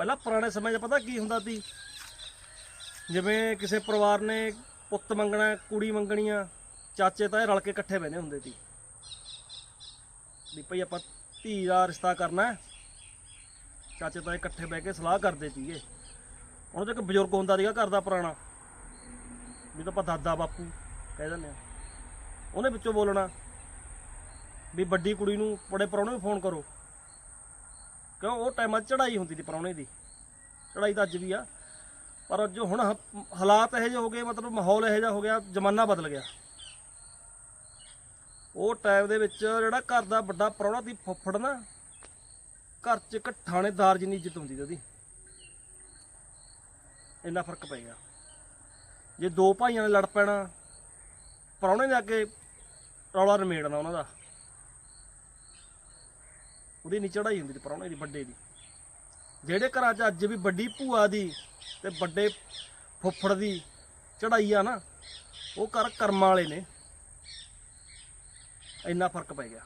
ਪਹਿਲਾਂ ਪੁਰਾਣੇ ਸਮੇਂ 'ਚ ਪਤਾ ਕੀ ਹੁੰਦਾ ਸੀ? ਜਿਵੇਂ ਕਿਸੇ ਪਰਿਵਾਰ ਨੇ ਪੁੱਤ ਮੰਗਣਾ, ਕੁੜੀ ਮੰਗਣੀ ਆ ਚਾਚੇ ਤਾਏ ਰਲ ਕੇ ਇਕੱਠੇ ਬਹਿੰਦੇ ਹੁੰਦੇ ਸੀ। ਵੀ ਭਈ ਆਪਾਂ ਧੀ ਦਾ ਰਿਸ਼ਤਾ ਕਰਨਾ ਚਾਚੇ ਤਾਏ ਇਕੱਠੇ ਬਹਿ ਕੇ ਸਲਾਹ ਕਰਦੇ ਸੀਗੇ। ਉਹਨਾਂ 'ਚ ਇੱਕ ਬਜ਼ੁਰਗ ਹੁੰਦਾ ਸੀਗਾ ਘਰ ਦਾ ਪੁਰਾਣਾ। ਵੀ ਤਾਂ ਆਪਾਂ ਦਾਦਾ, ਬਾਪੂ ਕਹਿ ਦਿੰਦੇ ਆ। ਉਹਨੇ ਵਿੱਚੋਂ ਬੋਲਣਾ, ਵੀ ਵੱਡੀ ਕੁੜੀ ਨੂੰ ਬੜੇ ਪ੍ਰਾਹੁਣੇ ਨੂੰ ਫੋਨ ਕਰੋ। ਕਿਉਂ ਉਹ ਟਾਈਮਾਂ 'ਚ ਚੜਾਈ ਹੁੰਦੀ ਸੀ ਪ੍ਰਾਹੁਣੇ ਦੀ। ਚੜਾਈ ਤਾਂ ਅੱਜ ਵੀ ਆ। ਪਰ ਜੋ ਹੁਣ ਹ- ਹਾਲਾਤ ਇਹੋ ਜਿਹੇ ਹੋ ਗਏ, ਮਤਲਬ ਮਾਹੌਲ ਇਹੋ ਜਿਹਾ ਹੋ ਗਿਆ, ਜ਼ਮਾਨਾ ਬਦਲ ਗਿਆ। ਉਹ ਟਾਈਮ ਦੇ ਵਿੱਚ ਜਿਹੜਾ ਘਰ ਦਾ ਵੱਡਾ ਪ੍ਰਾਹੁਣਾ ਦੀ ਫੁੱਫੜ ਨਾ, ਘਰ 'ਚ ਇੱਕ ਥਾਣੇਦਾਰ ਜਿੰਨੀ ਇੱਜ਼ਤ ਹੁੰਦੀ ਸੀ ਉਹਦੀ। ਇੰਨਾ ਫ਼ਰਕ ਪੈ ਗਿਆ। ਜੇ ਦੋ ਭਾਈਆਂ ਨੇ ਲੜ ਪੈਣਾ ਪ੍ਰਾਹੁਣੇ ਨੇ ਅੱਗੇ ਰੌਲਾ ਰਮੇੜਨਾ ਉਹਨਾਂ ਦਾ। ਉਹਦੀ ਨੀ ਚੜਾਈ ਹੁੰਦੀ ਸੀ ਪ੍ਰਾਹੁਣੇ ਦੀ, ਵੱਡੇ ਦੀ। ਜਿਹੜੇ ਘਰਾਂ 'ਚ ਅੱਜ ਵੀ ਵੱਡੀ ਭੂਆ ਦੀ ਤੇ ਵੱਡੇ ਫੁੱਫੜ ਦੀ ਚੜਾਈ ਆ ਨਾ, ਉਹ ਘਰ ਕਰਮਾਂ ਵਾਲੇ ਨੇ। ਇੰਨਾ ਫ਼ਰਕ ਪੈ ਗਿਆ।